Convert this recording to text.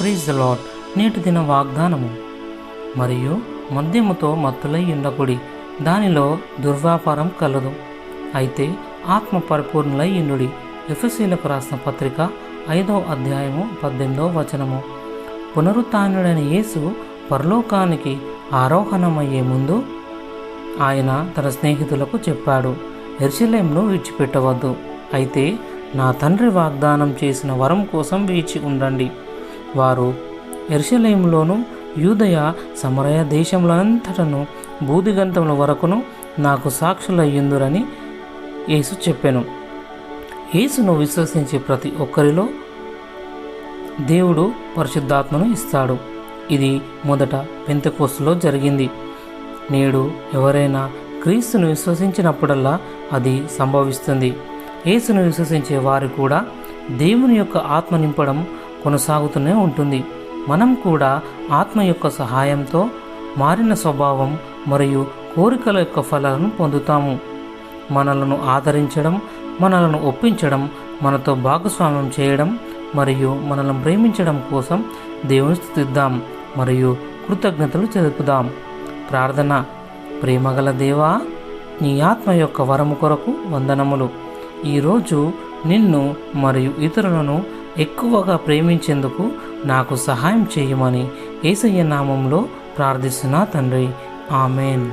Praise lord నేటి దిన వాగ్దానము. మరియు మద్యముతో మత్తులై ఉండకుడి. దానిలో దుర్వ్యాపారం కలదు. అయితే ఆత్మ పరిపూర్ణులై ఇండుడి ఎఫ్ఎస్సీలకు రాసిన పత్రిక ఐదో అధ్యాయము పద్దెనిమిదో వచనము. పునరుత్డైన యేసు పరలోకానికి ఆరోహణమయ్యే ముందు ఆయన తన స్నేహితులకు చెప్పాడు ఎర్శలేంను విడిచిపెట్టవద్దు. అయితే నా తండ్రి వాగ్దానం చేసిన వరం కోసం వేచి ఉండండి. వారు ఎర్షలేంలోను యూదయ సమరయ దేశములంతటను బూదిగంతముల వరకును నాకు సాక్షులయ్యుందురని యేసు చెప్పాను. యేసును విశ్వసించే ప్రతి ఒక్కరిలో దేవుడు పరిశుద్ధాత్మను ఇస్తాడు. ఇది మొదట పెంతకోసులో జరిగింది. నేడు ఎవరైనా క్రీస్తును విశ్వసించినప్పుడల్లా అది సంభవిస్తుంది. యేసును విశ్వసించే వారు కూడా దేవుని యొక్క ఆత్మ నింపడం కొనసాగుతూనే ఉంటుంది. మనం కూడా ఆత్మ యొక్క సహాయంతో మారిన స్వభావం మరియు కోరికల యొక్క ఫలాలను పొందుతాము. మనలను ఆదరించడం మనలను ఒప్పించడం మనతో భాగస్వామ్యం చేయడం మరియు మనల్ని ప్రేమించడం కోసం దేవుని స్థుతిద్దాం మరియు కృతజ్ఞతలు జరుపుదాం ప్రార్థన. ప్రేమగల దేవా నీ ఆత్మ యొక్క వరము కొరకు వందనములు. ఈరోజు నిన్ను మరియు ఇతరులను ఎక్కువగా ప్రేమించేందుకు నాకు సహాయం చేయమని ఏసయ్య నామంలో ప్రార్థిస్తున్నా తండ్రి. ఆమెన్.